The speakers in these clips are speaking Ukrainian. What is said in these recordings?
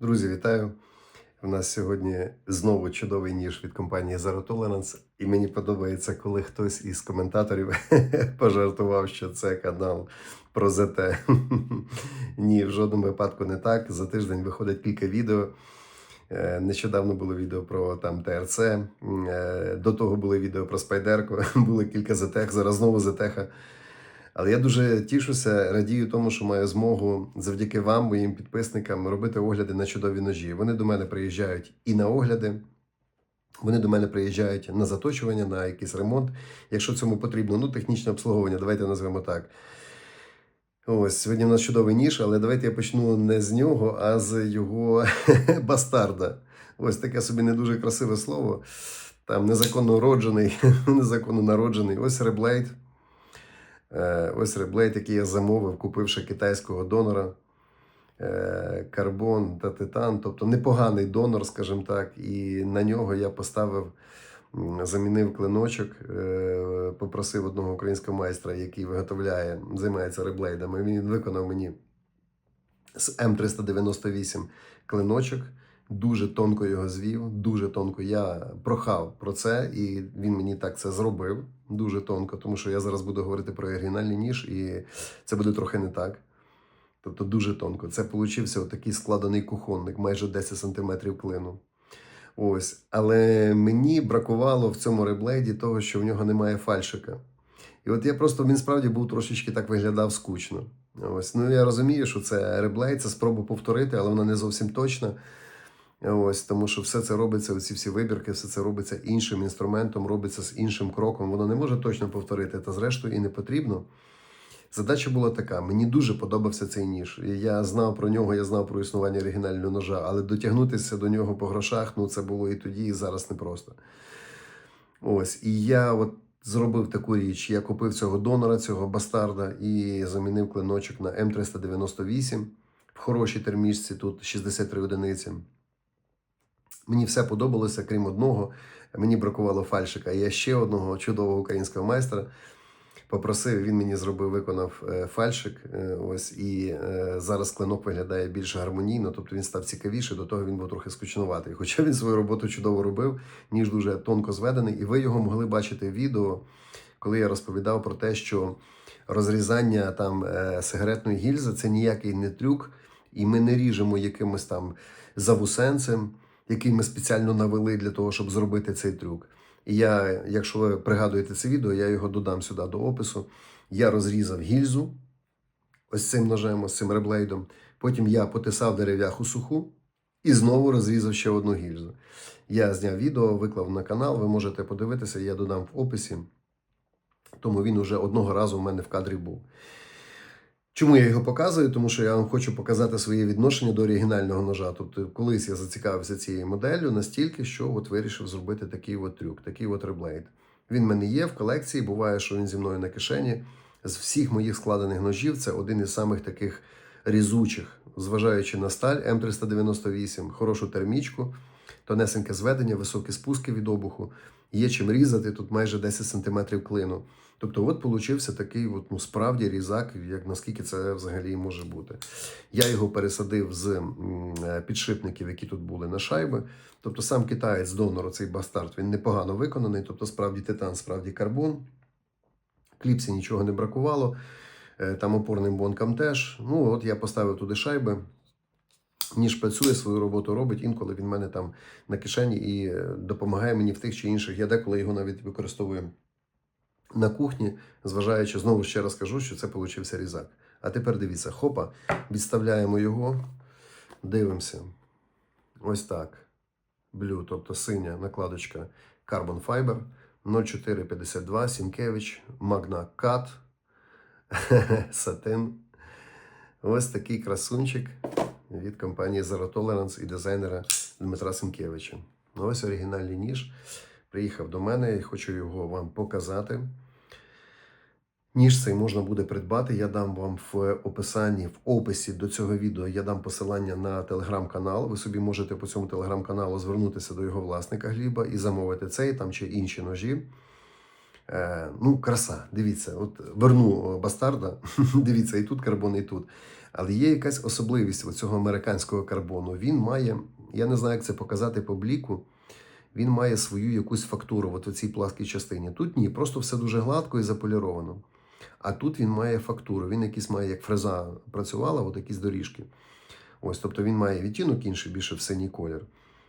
Друзі, вітаю! У нас сьогодні знову чудовий ніж від компанії Zero Tolerance. І мені подобається, коли хтось із коментаторів пожартував, що це канал про ЗТ. Ні, в жодному випадку не так. За тиждень виходить кілька відео. Е, Нещодавно було відео про там ТРЦ. Е, До того були відео про спайдерку, були кілька ЗТЕХ, зараз знову ЗТЕХа. Але я дуже тішуся, радію тому, що маю змогу завдяки вам, моїм підписникам, робити огляди на чудові ножі. Вони до мене приїжджають і на огляди. Вони до мене приїжджають на заточування, на якийсь ремонт, якщо цьому потрібно, ну, технічне обслуговування, давайте назвемо так. Ось сьогодні в нас чудовий ніж, але давайте я почну не з нього, а з його бастарда. Ось таке собі не дуже красиве слово. Там незаконно роджений, незаконно народжений. Ось реблейд. Е, Ось реблейд, який я замовив, купивши китайського донора. Е, Карбон та титан, тобто непоганий донор, скажімо так, і на нього я поставив, замінив клиночок, е, попросив одного українського майстра, який виготовляє, займається реблейдами. Він виконав мені з М398 клиночок. Дуже тонко його звів, дуже тонко. Я прохав про це, і він мені так це зробив. Дуже тонко, тому що я зараз буду говорити про оригінальний ніж, і це буде трохи не так. Тобто дуже тонко. Це получився отакий складений кухонник, майже 10 см клину. Ось. Але мені бракувало в цьому реблейді того, що в нього немає фальшика. І от я просто він справді був трошечки так виглядав скучно. Ось. Ну я розумію, що це реблейд, це спроба повторити, але вона не зовсім точна. Ось, тому що все це робиться, оці всі вибірки, все це робиться іншим інструментом, робиться з іншим кроком. Воно не може точно повторити, та зрештою і не потрібно. Задача була така: мені дуже подобався цей ніж. Я знав про нього, я знав про існування оригінального ножа, але дотягнутися до нього по грошах, ну це було і тоді, і зараз непросто. Ось, і я от зробив таку річ: я купив цього донора, цього бастарда, і замінив клиночок на М398 в хорошій термічці, тут 63 одиниці. Мені все подобалося, крім одного. Мені бракувало фальшика. Я ще одного чудового українського майстра попросив, він мені зробив, виконав е, фальшик. е, Ось і е, зараз клинок виглядає більш гармонійно, тобто він став цікавіше, до того він був трохи скучнуватий. Хоча він свою роботу чудово робив, ніж дуже тонко зведений, і ви його могли бачити в відео, коли я розповідав про те, що розрізання там сигаретної гільзи це ніякий не трюк, і ми не ріжемо якимось там завусенцем, який ми спеціально навели для того, щоб зробити цей трюк. І я, якщо ви пригадуєте це відео, я його додам сюди до опису. Я розрізав гільзу ось цим ножем, ось цим реблейдом. Потім я потисав дерев'яху суху і знову розрізав ще одну гільзу. Я зняв відео, виклав на канал. Ви можете подивитися, я додам в описі. Тому він уже одного разу в мене в кадрі був. Чому я його показую? Тому що я вам хочу показати своє відношення до оригінального ножа. Тобто, колись я зацікавився цією моделлю настільки, що от вирішив зробити такий от трюк, такий от реблейд. Він в мене є в колекції. Буває, що він зі мною на кишені. З всіх моїх складених ножів це один із самих таких різучих, зважаючи на сталь М398, хорошу термічку, тонесеньке зведення, високі спуски від обуху. Є чим різати, тут майже 10 см клину. Тобто, от получився такий, от, ну, справді різак, як наскільки це взагалі може бути. Я його пересадив з е, підшипників, які тут були на шайби. Тобто сам китаєць донор, цей бастард, він непогано виконаний. Тобто, справді титан, справді карбон. Кліпсі нічого не бракувало. Е, Там опорним бонкам теж. Ну, от я поставив туди шайби. Ніж працює, свою роботу робить, інколи він мене там на кишені і е, допомагає мені в тих чи інших. Я деколи його навіть використовую на кухні, зважаючи, знову ще раз кажу, що це получився різак. А тепер дивіться, хопа, відставляємо його, дивимося. Ось так. Блю, тобто синя накладочка Carbon Fiber 0452 Сінкевич, Magna Cut, Satin. Ось такий красунчик від компанії Zero Tolerance і дизайнера Дмитра Сенкевича. Ну, Ось оригінальний ніж. Приїхав до мене і хочу його вам показати. Ніж цей можна буде придбати. Я дам вам в описанні, в описі до цього відео я дам посилання на телеграм-канал. Ви собі можете по цьому телеграм-каналу звернутися до його власника Гліба і замовити цей там чи інші ножі. Е, ну, краса, дивіться, от верну бастарда. дивіться, і тут карбон, і тут. Але є якась особливість цього американського карбону. Він має, я не знаю, як це показати по бліку. Він має свою якусь фактуру от у цій пласкій частині. Тут ні, просто все дуже гладко і заполіровано. А тут він має фактуру. Він якийсь має, як фреза працювала, от якісь доріжки. Ось, тобто він має відтінок інший, більше в синій колір.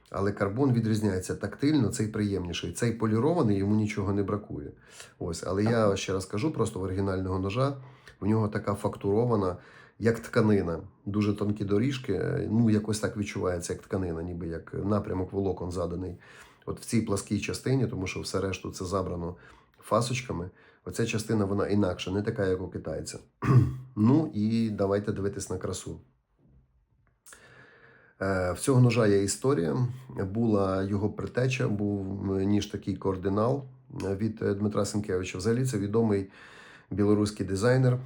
Але карбон відрізняється тактильно, цей приємніший. Цей полірований, йому нічого не бракує. Ось, але я ще раз кажу, просто в оригінального ножа у нього така фактурована, як тканина. Дуже тонкі доріжки. е, Ну, якось так відчувається, як тканина, ніби як напрямок волокон заданий. От в цій пласкій частині, тому що все решту це забрано фасочками. Оця частина вона інакша, не така, як у китайця. ну і давайте дивитись на красу. Е, В цього ножа є історія. Була його притеча, був ніж такий координал від Дмитра Сенкевича. Взагалі це відомий білоруський дизайнер,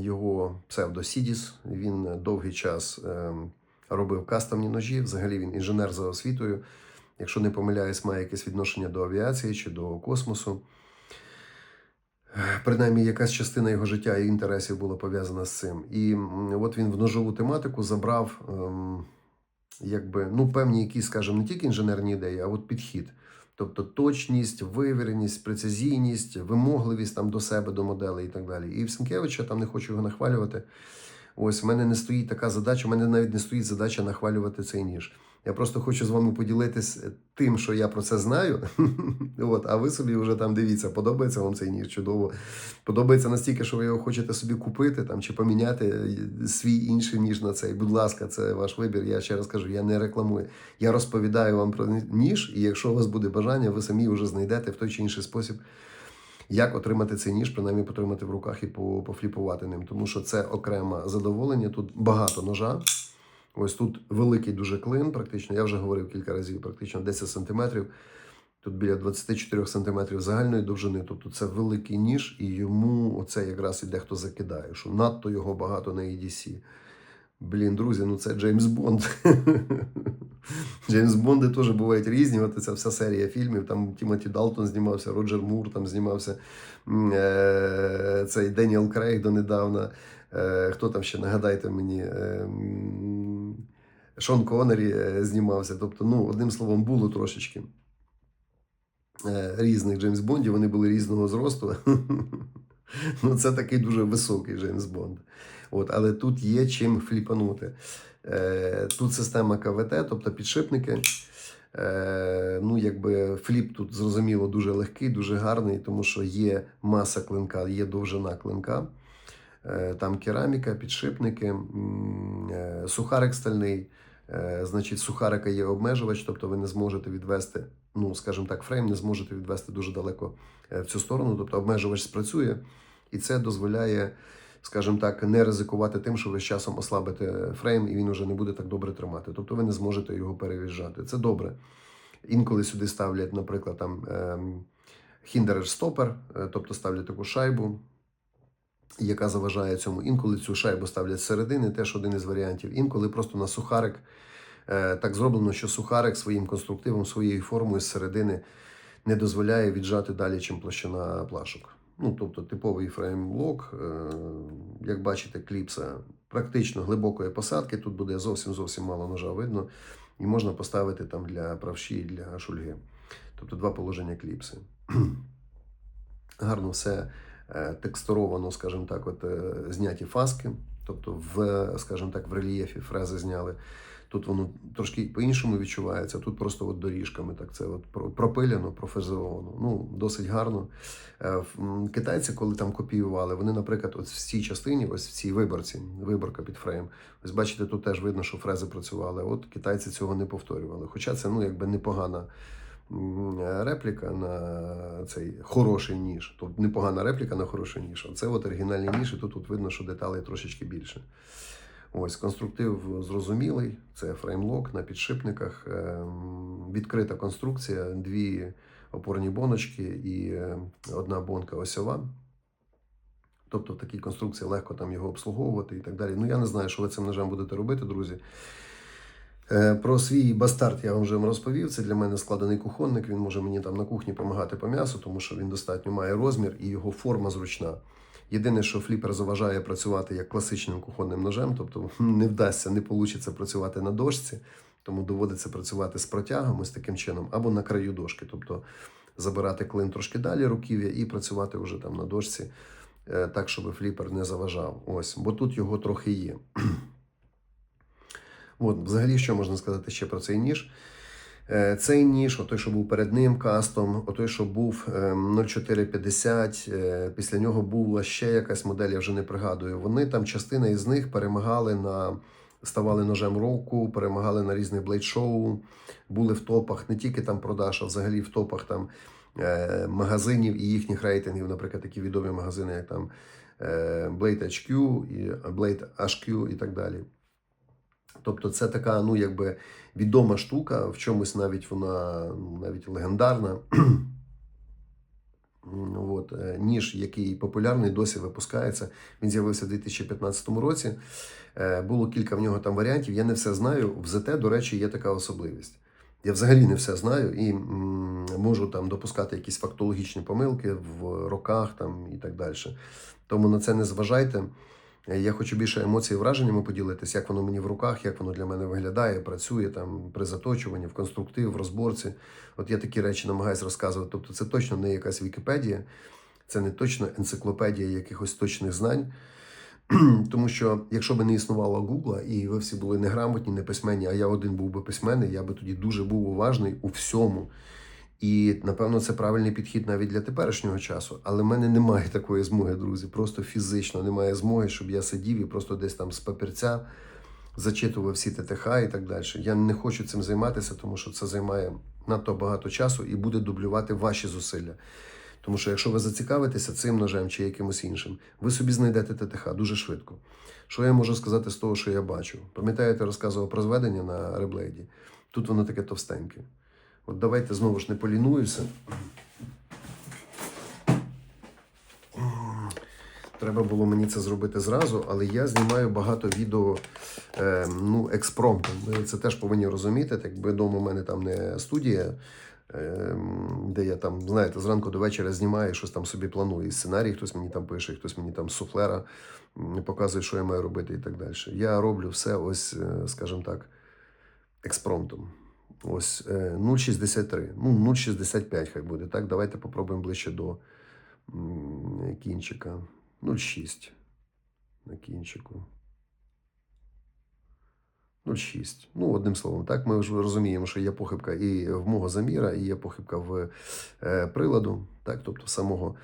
його псевдо Сідіс. Він довгий час е, робив кастомні ножі. Взагалі він інженер за освітою. Якщо не помиляюсь, має якесь відношення до авіації чи до космосу. Принаймні, якась частина його життя і інтересів була пов'язана з цим. І от він в ножову тематику забрав ем, якби, ну, певні якісь, скажімо, не тільки інженерні ідеї, а от підхід. Тобто точність, вивіреність, прецизійність, вимогливість там до себе, до моделей і так далі. І в Сенкевича там не хочу його нахвалювати. Ось в мене не стоїть така задача, в мене навіть не стоїть задача нахвалювати цей ніж. Я просто хочу з вами поділитись тим, що я про це знаю. От, а ви собі вже там дивіться, подобається вам цей ніж чудово. Подобається настільки, що ви його хочете собі купити там, чи поміняти е, свій інший ніж на цей. Будь ласка, це ваш вибір. Я ще раз кажу, я не рекламую. Я розповідаю вам про ніж, і якщо у вас буде бажання, ви самі вже знайдете в той чи інший спосіб. Як отримати цей ніж, принаймні потримати в руках і пофліпувати ним, тому що це окреме задоволення. Тут багато ножа. Ось тут великий дуже клин, практично. Я вже говорив кілька разів, практично 10 сантиметрів. Тут біля 24 сантиметрів загальної довжини. Тобто це великий ніж, і йому оце якраз і дехто закидає, що надто його багато на EDC. Блін, друзі, ну це Джеймс Бонд. Джеймс Бонди теж бувають різні. От ця вся серія фільмів. Там Тімоті Далтон знімався, Роджер Мур там знімався, е, цей Деніел Крейг донедавна. Е, Хто там ще нагадайте мені? Е, Шон Коннері е, знімався. Тобто, ну, одним словом, було трошечки різних Джеймс Бондів, вони були різного зросту. Ну, це такий дуже високий Джеймс Бонд. От, але тут є чим фліпанути. Е, тут система КВТ, тобто підшипники. Е, ну, якби фліп тут зрозуміло дуже легкий, дуже гарний, тому що є маса клинка, є довжина клинка. Е, там кераміка, підшипники, е, сухарик стальний. Е, Значить, сухарика є обмежувач, тобто ви не зможете відвести, ну, скажімо так, фрейм не зможете відвести дуже далеко е, в цю сторону. Тобто обмежувач спрацює, і це дозволяє, скажімо так, не ризикувати тим, що ви з часом ослабите фрейм, і він вже не буде так добре тримати. Тобто ви не зможете його переїжджати. Це добре. Інколи сюди ставлять, наприклад, там ем, хіндереш стопер, е, тобто ставлять таку шайбу, яка заважає цьому. Інколи цю шайбу ставлять зсередини, теж один із варіантів. Інколи просто на сухарик е, так зроблено, що сухарик своїм конструктивом, своєю формою зсередини не дозволяє віджати далі, чим площина плашок. Ну, тобто типовий фреймлок, е, як бачите, кліпса практично глибокої посадки. Тут буде зовсім зовсім мало ножа видно, і можна поставити там для правші і для шульги. Тобто два положення кліпси. Гарно все е, текстуровано, скажімо так, от е, зняті фаски, тобто в, скажімо так, в рельєфі фрези зняли. Тут воно трошки по-іншому відчувається, тут просто от доріжками так це от про- пропилено, профрезеровано. Ну, досить гарно. Е, Китайці, коли там копіювали, вони, наприклад, ось в цій частині, ось в цій виборці, виборка під фрейм. Ось бачите, тут теж видно, що фрези працювали. От китайці цього не повторювали. Хоча це ну, якби непогана репліка на цей хороший ніж. Тут непогана репліка на хороший ніж. А це от оригінальний ніж, і тут, тут видно, що деталей трошечки більше. Ось конструктив зрозумілий, це фреймлок на підшипниках, ем, відкрита конструкція, дві опорні боночки і е, одна бонка осьова. Тобто в такій конструкції легко там його обслуговувати і так далі. Ну я не знаю, що ви цим ножем будете робити, друзі. Е, Про свій бастард я вам вже розповів. Це для мене складений кухонник. Він може мені там на кухні допомагати по м'ясу, тому що він достатньо має розмір і його форма зручна. Єдине, що фліпер заважає працювати як класичним кухонним ножем, тобто не вдасться, не вийде працювати на дошці, тому доводиться працювати з протягом ось таким чином, або на краю дошки, тобто забирати клин трошки далі руків'я і працювати вже там на дошці, е, так, щоб фліпер не заважав. Ось, бо тут його трохи є. От, взагалі, що можна сказати ще про цей ніж? Е, Цей ніж, отой, що був перед ним кастом, отой, що був ем, 0450, е, після нього була ще якась модель, я вже не пригадую. Вони там, частина із них перемагали на ставали ножем року, перемагали на різних блейд-шоу, були в топах, не тільки там продаж, а взагалі в топах там е, магазинів і їхніх рейтингів, наприклад, такі відомі магазини, як там Blade HQ, Blade HQ і так далі. Тобто це така, ну, якби відома штука, в чомусь навіть вона ну, навіть легендарна. От, е, ніж, який популярний, досі випускається. Він з'явився у 2015 році. Е, Було кілька в нього там варіантів. Я не все знаю. В ЗТ, до речі, є така особливість. Я взагалі не все знаю і можу там допускати якісь фактологічні помилки в роках там, і так далі. Тому на це не зважайте. Я хочу більше емоцій і враженнями поділитися, як воно мені в руках, як воно для мене виглядає, працює там при заточуванні, в конструктив, в розборці. От я такі речі намагаюся розказувати. Тобто, це точно не якась Вікіпедія, це не точно енциклопедія якихось точних знань. Тому що якщо б не існувало Гугла, і ви всі були неграмотні, неписьменні, а я один був би письменний, я би тоді дуже був уважний у всьому. І напевно це правильний підхід навіть для теперішнього часу. Але в мене немає такої змоги, друзі. Просто фізично немає змоги, щоб я сидів і просто десь там з папірця зачитував всі ТТХ і так далі. Я не хочу цим займатися, тому що це займає надто багато часу і буде дублювати ваші зусилля. Тому що якщо ви зацікавитеся цим ножем чи якимось іншим, ви собі знайдете ТТХ дуже швидко. Що я можу сказати з того, що я бачу? Пам'ятаєте, розказував про зведення на реблейді? Тут воно таке товстеньке. От давайте знову ж не полінуюся. Треба було мені це зробити зразу, але я знімаю багато відео е, ну, експромтом. Ви це теж повинні розуміти. Так якби вдома у мене там не студія, е, де я там, знаєте, зранку до вечора знімаю, щось там собі планую. І сценарій хтось мені там пише, хтось мені там суфлера показує, що я маю робити і так далі. Я роблю все ось, е, скажімо так, експромтом. Ось е, 0,63, ну 0,65 хай буде. Так, давайте попробуємо ближче до кінчика. 0,6 на кінчику. 0,6. Ну, одним словом, так, ми вже розуміємо, що є похибка і в мого заміра, і є похибка в е, приладу, так, тобто самого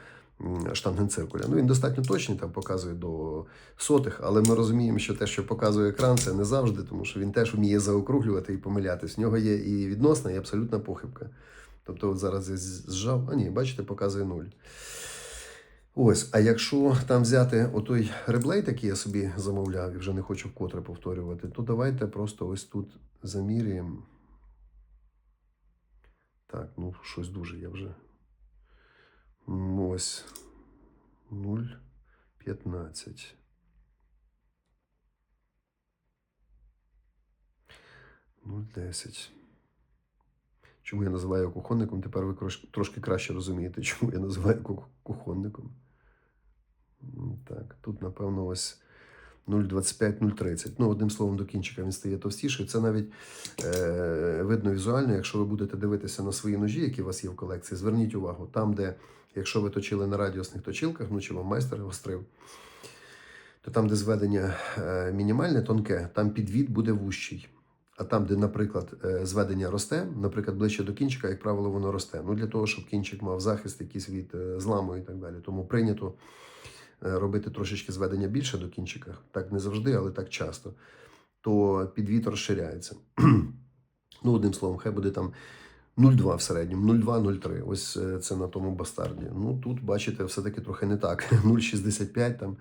штангенциркуля. Ну, він достатньо точний, там показує до сотих, але ми розуміємо, що те, що показує екран, це не завжди, тому що він теж вміє заокруглювати і помилятись. В нього є і відносна, і абсолютна похибка. Тобто, от зараз я зжав, а ні, бачите, показує 0. Ось, а якщо там взяти отой реблейт, який я собі замовляв, і вже не хочу вкотре повторювати, то давайте просто ось тут заміряємо. Так, ну щось дуже я вже. Ось 0,15. Ну, 10. Чому я називаю його кухонником? Тепер ви трошки краще розумієте, чому я називаю ку- кухонником. Так, тут, напевно, ось 0,25-0,30. Ну, одним словом, до кінчика він стає товстіший. Це навіть е, видно візуально, якщо ви будете дивитися на свої ножі, які у вас є в колекції, зверніть увагу, там, де, якщо ви точили на радіусних точилках, ну чи вам майстер гострив, то там, де зведення е, мінімальне, тонке, там підвід буде вущий. А там, де, наприклад, е, зведення росте, наприклад, ближче до кінчика, як правило, воно росте. Ну, для того, щоб кінчик мав захист якийсь від е, зламу і так далі. Тому прийнято робити трошечки зведення більше до кінчика. Так не завжди, але так часто. То підвід розширяється. ну, одним словом, хай буде там 0,2 в середньому, 0,2-0,3. Ось е, це на тому бастарді. Ну, тут, бачите, все-таки трохи не так. 0,65 там.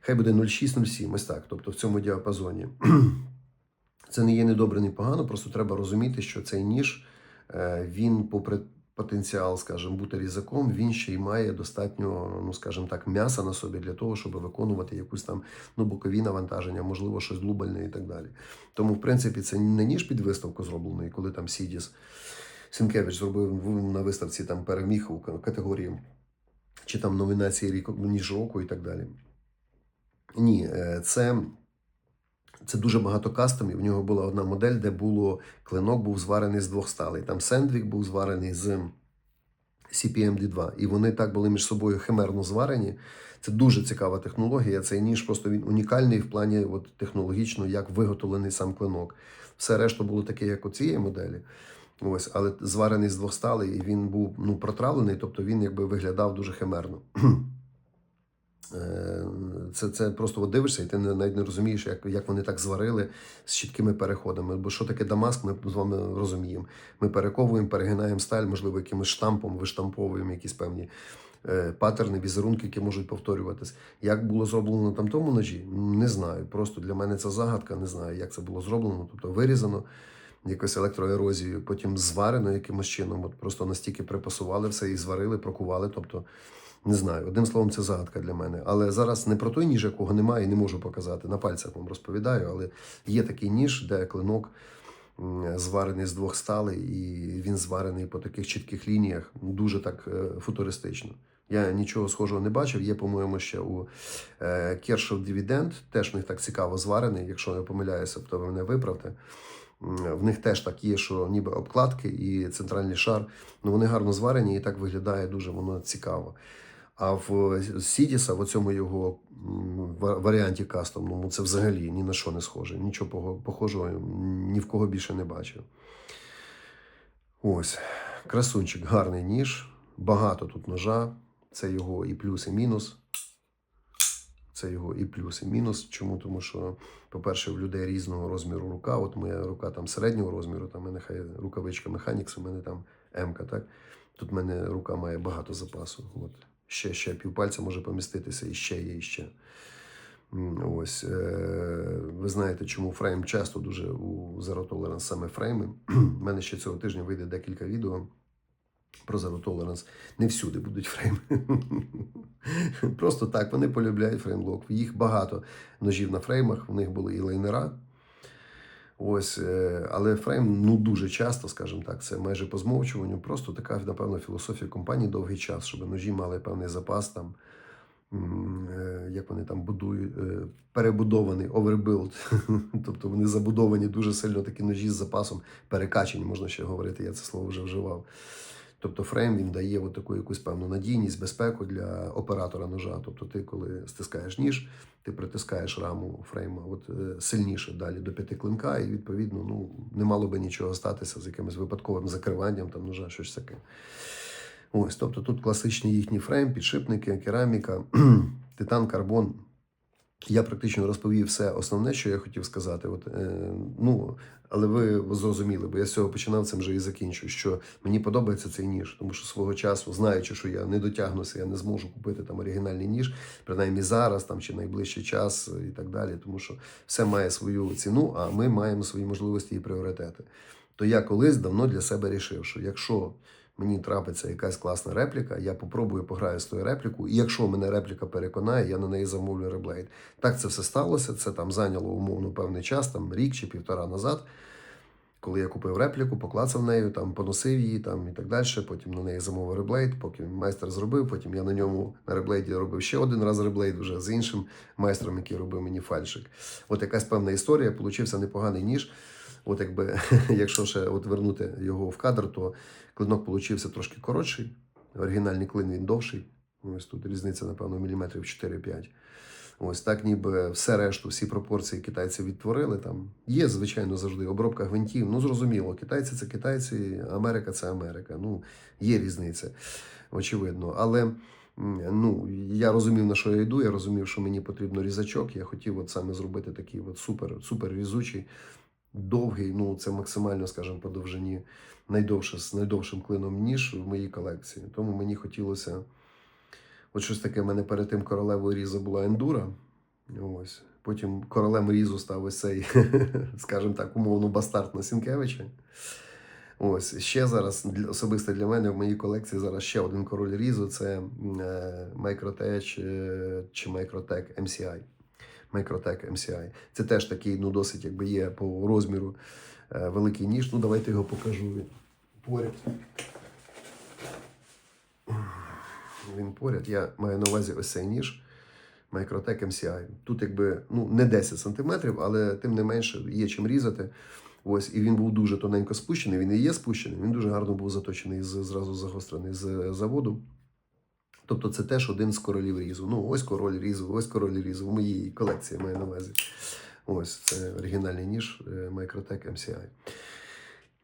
Хай буде 0,6-0,7, ось так. Тобто в цьому діапазоні. Це не є недобре, не погано, просто треба розуміти, що цей ніж, е, він, попри потенціал, скажімо, бути різаком, він ще й має достатньо, ну скажімо так, м'яса на собі для того, щоб виконувати якусь там ну, бокові навантаження, можливо, щось глубальне і так далі. Тому, в принципі, це не ніж під виставку зроблений, коли там Сідіс Сінкевич зробив на виставці там переміг у категорії чи там номінації рік ніж року і так далі. Ні, е, це, це дуже багато кастомів. В нього була одна модель, де було клинок був зварений з двох сталей. Там Сендвік був зварений з CPMD2. І вони так були між собою химерно зварені. Це дуже цікава технологія. Цей ніж просто він унікальний в плані от, технологічно, як виготовлений сам клинок. Все решта було таке, як у цієї моделі. Ось, але зварений з двох сталей, і він був ну, протравлений, тобто він якби виглядав дуже химерно. Е, Це, це просто от дивишся, і ти навіть не розумієш, як, як вони так зварили з чіткими переходами. Бо що таке Дамаск, ми з вами розуміємо. Ми перековуємо, перегинаємо сталь, можливо, якимось штампом, виштамповуємо якісь певні е, паттерни, візерунки, які можуть повторюватись. Як було зроблено на тамтому ножі, не знаю. Просто для мене це загадка, не знаю, як це було зроблено. Тобто вирізано якось електроерозією, потім зварено якимось чином. От просто настільки припасували все і зварили, прокували. Тобто, не знаю. Одним словом, це загадка для мене. Але зараз не про той ніж, якого немає, і не можу показати. На пальцях вам розповідаю, але є такий ніж, де клинок зварений з двох сталей, і він зварений по таких чітких лініях, дуже так е, футуристично. Я нічого схожого не бачив. Є, по-моєму, ще у Kershaw Dividend, теж в них так цікаво зварений. Якщо я помиляюся, то ви мене виправте. В них теж так є, що ніби обкладки і центральний шар. Ну вони гарно зварені і так виглядає дуже воно цікаво. А в Сідіса, в цьому його варіанті кастомному, це взагалі ні на що не схоже. Нічого похожого ні в кого більше не бачив. Ось, красунчик, гарний ніж. Багато тут ножа. Це його і плюс, і мінус. Це його і плюс, і мінус. Чому? Тому що, по-перше, в людей різного розміру рука. От моя рука там середнього розміру, там мене хай рукавичка Mechanics, у мене там М-ка, так? Тут в мене рука має багато запасу. От. Ще, ще півпальця може поміститися, і ще є, і ще. Ось. Е- ви знаєте, чому фрейм часто дуже у Zero Tolerance саме фрейми. У мене ще цього тижня вийде декілька відео про Zero Tolerance. Не всюди будуть фрейми. Просто так, вони полюбляють фреймлок. Їх багато ножів на фреймах, в них були і лайнера. Ось, е, але фрейм ну дуже часто, скажімо так, це майже по змовчуванню. Просто така, напевно, філософія компанії довгий час, щоб ножі мали певний запас там. е, Як вони там будують, е, перебудований овербилд. Тобто вони забудовані дуже сильно такі ножі з запасом, перекачані, можна ще говорити, я це слово вже вживав. Тобто фрейм він дає от таку якусь певну надійність, безпеку для оператора ножа. Тобто, ти, коли стискаєш ніж, ти притискаєш раму фрейма от, е, сильніше далі до п'яти клинка, і відповідно ну, не мало би нічого статися з якимось випадковим закриванням там ножа, щось таке. Ось, тобто тут класичний їхній фрейм, підшипники, кераміка, титан, карбон. Я практично розповів все основне, що я хотів сказати. От, е, ну, але ви зрозуміли, бо я з цього починав, цим вже і закінчу. Що мені подобається цей ніж, тому що свого часу, знаючи, що я не дотягнуся, я не зможу купити там оригінальний ніж, принаймні зараз там чи найближчий час і так далі. Тому що все має свою ціну, а ми маємо свої можливості і пріоритети. То я колись давно для себе рішив, що якщо мені трапиться якась класна репліка, я попробую пограю з тою репліку, і якщо мене репліка переконає, я на неї замовлю реблейд. Так це все сталося. Це там зайняло умовно певний час, там рік чи півтора назад. Коли я купив репліку, поклацав нею, там поносив її там і так далі. Потім на неї замовив реблейд, поки майстер зробив. Потім я на ньому на реблейді робив ще один раз реблейд вже з іншим майстром, який робив мені фальшик. От якась певна історія, получився непоганий ніж. От якби, якщо ще от вернути його в кадр, то клинок получився трошки коротший. Оригінальний клин він довший. Ось тут різниця, напевно, міліметрів 4-5. Ось так, ніби все решту, всі пропорції китайці відтворили. Там є, звичайно, завжди обробка гвинтів. Ну, зрозуміло, китайці це китайці, Америка це Америка. Ну, є різниця, очевидно. Але ну, я розумів, на що я йду. Я розумів, що мені потрібно різачок. Я хотів от саме зробити такий от супер, супер різучий, довгий. Ну, це максимально, скажімо, по довжині, найдовше з найдовшим клином ніж в моїй колекції. Тому мені хотілося. От щось таке в мене перед тим королевою різу була ендура. Ось. Потім королем різу став ось цей, скажімо так, умовно бастард на Сінкевича. Ось ще зараз особисто для мене в моїй колекції зараз ще один король різу це е, Microtech е, чи Microtech MCI. Microtech MCI. Це теж такий, ну, досить якби є по розміру е, великий ніж. Ну, давайте його покажу поряд. він поряд. Я маю на увазі ось цей ніж Microtech MCI. Тут якби ну, не 10 см, але тим не менше є чим різати. Ось, і він був дуже тоненько спущений. Він і є спущений. Він дуже гарно був заточений, зразу загострений з заводу. Тобто це теж один з королів різу. Ну, ось король різу, ось король різу. В моїй колекції маю на увазі. Ось це оригінальний ніж е, Microtech MCI.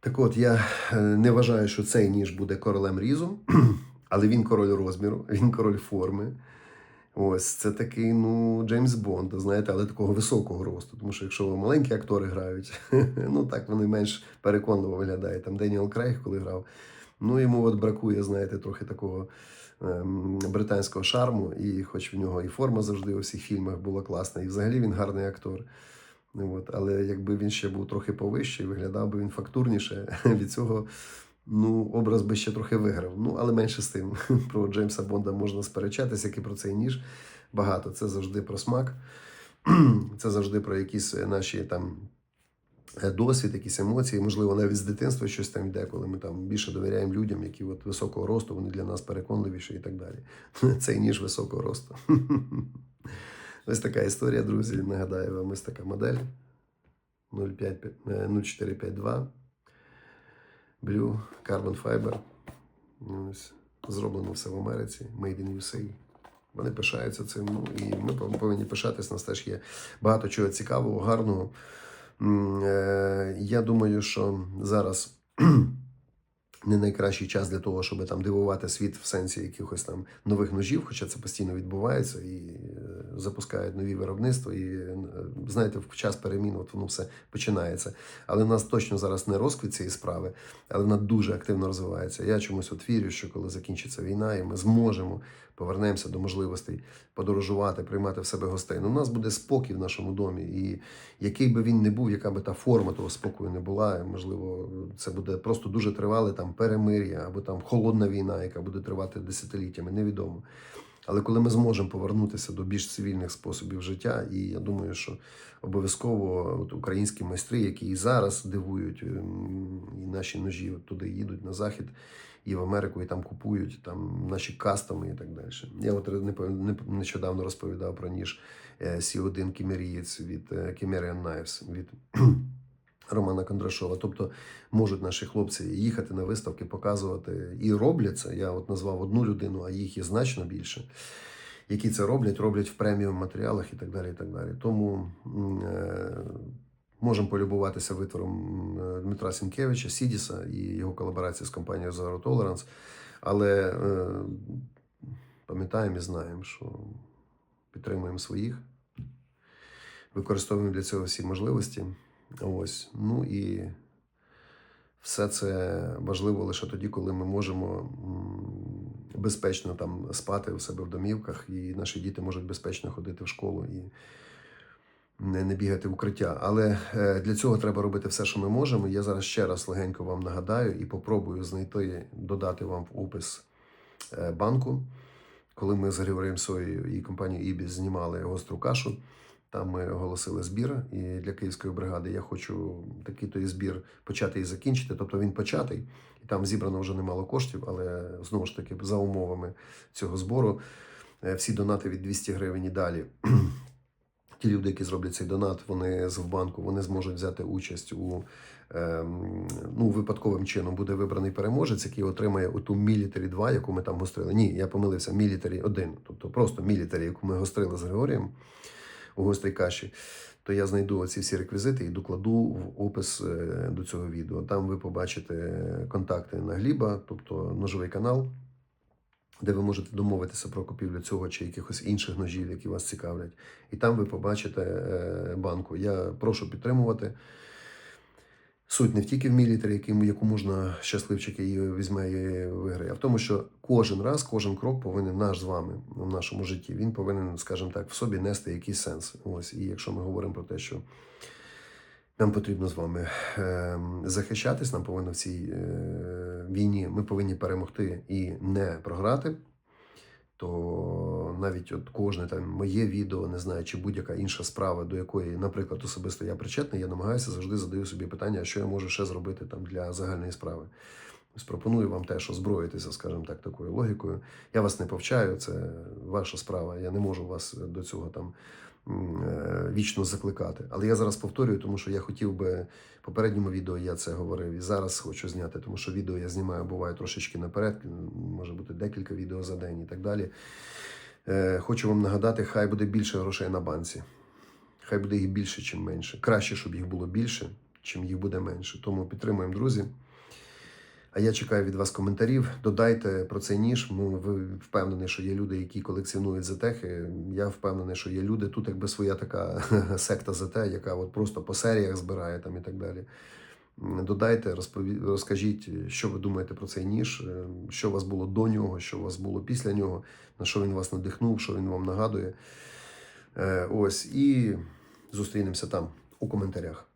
Так от, я е, не вважаю, що цей ніж буде королем різу, але він король розміру, він король форми. Ось це такий, ну, Джеймс Бонд, знаєте, але такого високого росту. Тому що якщо маленькі актори грають, ну так вони менш переконливо виглядають. Там Деніел Крейг, коли грав. Ну йому от бракує, знаєте, трохи такого британського шарму, і хоч в нього і форма завжди у всіх фільмах була класна, і взагалі він гарний актор. От, але якби він ще був трохи повищий, виглядав би він фактурніше, від цього ну, образ би ще трохи виграв. Ну, але менше з тим. Про Джеймса Бонда можна сперечатися, як і про цей ніж. Багато. Це завжди про смак, це завжди про якісь наші там. Е, Досвід, якісь емоції, можливо, навіть з дитинства щось там йде, коли ми там більше довіряємо людям, які от високого росту, вони для нас переконливіші і так далі. Цей ніж високого росту. Ось така історія, друзі. Нагадаю вам, ось така модель 05, е, 0452 Blue Carbon Fiber. Ось. Зроблено все в Америці, Made in USA. Вони пишаються цим. Ну і ми повинні пишатись. У нас теж є багато чого цікавого, гарного. Е, Я думаю, що зараз не найкращий час для того, щоб там дивувати світ в сенсі якихось там нових ножів, хоча це постійно відбувається і е, запускають нові виробництва. І е, знаєте, в час перемін от воно все починається. Але в нас точно зараз не розквіт цієї справи, але вона дуже активно розвивається. Я чомусь от вірю, що коли закінчиться війна, і ми зможемо повернемося до можливостей подорожувати, приймати в себе гостей. Ну, у нас буде спокій в нашому домі, і який би він не був, яка би та форма того спокою не була, можливо, це буде просто дуже тривале там перемир'я або там холодна війна, яка буде тривати десятиліттями, невідомо. Але коли ми зможемо повернутися до більш цивільних способів життя, і я думаю, що обов'язково от українські майстри, які і зараз дивують, ем, і наші ножі туди їдуть на захід і в Америку, і там купують там наші кастоми і так далі. Я от нещодавно розповідав про ніж е, Сі1 Кімерієць від е, Chimerian Knives від Романа Кондрашова. Тобто можуть наші хлопці їхати на виставки, показувати і роблять це. Я от назвав одну людину, а їх є значно більше. Які це роблять, роблять в преміум матеріалах і так далі. І так далі. Тому е, можемо полюбуватися витвором Дмитра Сінкевича, Сідіса і його колаборації з компанією Zero Tolerance. Але е, пам'ятаємо і знаємо, що підтримуємо своїх, використовуємо для цього всі можливості. Ось. Ну і все це важливо лише тоді, коли ми можемо безпечно там спати у себе в домівках, і наші діти можуть безпечно ходити в школу і не, не бігати в укриття. Але е, для цього треба робити все, що ми можемо. Я зараз ще раз легенько вам нагадаю і попробую знайти, додати вам в опис е, банку. Коли ми з Григорієм Соєю і компанією Ібіс знімали гостру кашу, там ми оголосили збір. І для київської бригади я хочу такий той збір почати і закінчити. Тобто він початий, і там зібрано вже немало коштів, але знову ж таки за умовами цього збору е, всі донати від 200 гривень і далі. Ті люди, які зроблять цей донат, вони з банку вони зможуть взяти участь у ем, ну, випадковим чином буде вибраний переможець, який отримає оту Military 2, яку ми там гострили. Ні, я помилився, Military 1, тобто просто Military, яку ми гострили з Григорієм у гострій каші. То я знайду ці всі реквізити і докладу в опис е, до цього відео. Там ви побачите контакти на Гліба, тобто ножовий канал, де ви можете домовитися про купівлю цього чи якихось інших ножів, які вас цікавлять. І там ви побачите е, банку. Я прошу підтримувати. Суть не в тільки в мілітарі, яку можна щасливчик її візьме і виграє, а в тому, що кожен раз, кожен крок повинен наш з вами в нашому житті. Він повинен, скажімо так, в собі нести якийсь сенс. Ось і якщо ми говоримо про те, що нам потрібно з вами е, захищатись, нам повинно в цій е, війні ми повинні перемогти і не програти. То навіть от кожне там моє відео, не знаю, чи будь-яка інша справа, до якої, наприклад, особисто я причетний, я намагаюся завжди задаю собі питання, що я можу ще зробити там для загальної справи. Ось пропоную вам теж озброїтися, скажімо так, такою логікою. Я вас не повчаю, це ваша справа. Я не можу вас до цього там вічно закликати. Але я зараз повторюю, тому що я хотів би в попередньому відео я це говорив і зараз хочу зняти, тому що відео я знімаю буває трошечки наперед, може бути декілька відео за день і так далі. Е, Хочу вам нагадати, хай буде більше грошей на банці. Хай буде їх більше, чим менше. Краще, щоб їх було більше, чим їх буде менше. Тому підтримуємо, друзі. А я чекаю від вас коментарів. Додайте про цей ніж. Ну, ви впевнені, що є люди, які колекціонують зетехи. Я впевнений, що є люди. Тут якби своя така секта ЗТ, яка от просто по серіях збирає там і так далі. Додайте, розпові... розкажіть, що ви думаєте про цей ніж, е, що у вас було до нього, що у вас було після нього, на що він вас надихнув, що він вам нагадує. Е, Ось і зустрінемося там у коментарях.